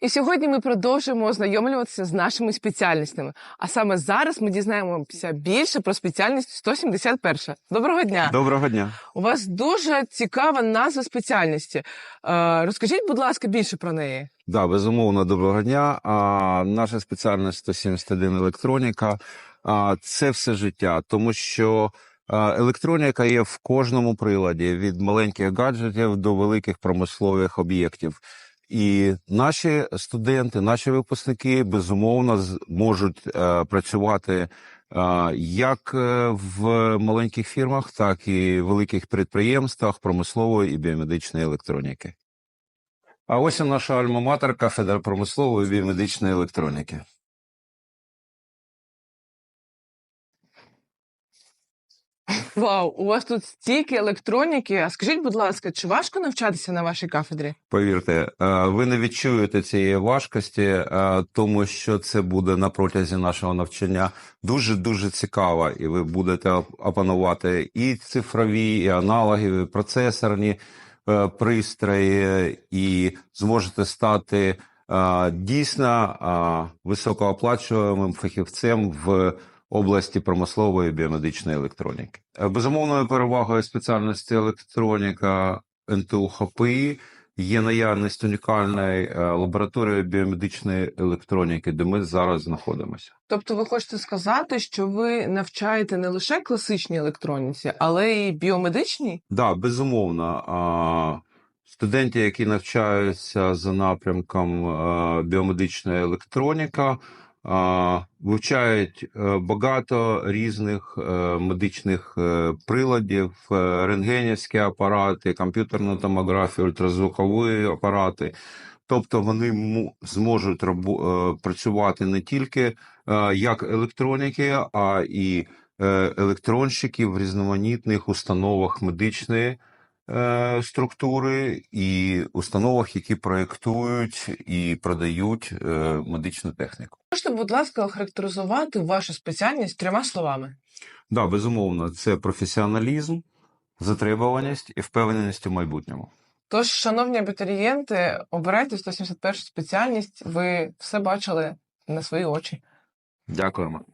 І сьогодні ми продовжуємо ознайомлюватися з нашими спеціальностями. А саме зараз ми дізнаємося більше про спеціальність 171. Доброго дня! Доброго дня. У вас дуже цікава назва спеціальності. Е, розкажіть, будь ласка, більше про неї. Да, безумовно, доброго дня. А, наша спеціальність 171 електроніка. А, це все життя, тому що електроніка є в кожному приладі від маленьких гаджетів до великих промислових об'єктів. І наші студенти, наші випускники безумовно можуть е, працювати е, як е, в маленьких фірмах, так і в великих підприємствах промислової і біомедичної електроніки. А ось і наша альма-матер, кафедра промислової і біомедичної електроніки. Вау, у вас тут стільки електроніки. А скажіть, будь ласка, чи важко навчатися на вашій кафедрі? Повірте, е, ви не відчуєте цієї важкості, е, тому що це буде на протязі нашого навчання дуже дуже цікаво, і ви будете опанувати і цифрові, і аналогові, і процесорні е, пристрої, і зможете стати дійсно високооплачуваним фахівцем в області промислової біомедичної електроніки. Е, Безумовною перевагою спеціальності електроніка НТУ ХПІ є наявність унікальної е, лабораторії біомедичної електроніки, де ми зараз знаходимося. Тобто, ви хочете сказати, що ви навчаєте не лише класичній електроніці, але й біомедичній? Да, безумовно. Студенти, які навчаються за напрямком е, біомедична електроніка, вивчають е, багато різних е, медичних е, приладів, рентгенівські апарати, комп'ютерну томографію, ультразвукові апарати. Тобто вони зможуть працювати не тільки як електроніки, а і електронщики в різноманітних установах медичної структури і установах, які проєктують і продають е, медичну техніку. Можете, будь ласка, охарактеризувати вашу спеціальність трьома словами. Да, безумовно, це професіоналізм, затребуваність і впевненість у майбутньому. Тож, шановні абітурієнти, обирайте 171 спеціальність. Ви все бачили на свої очі. Дякуємо.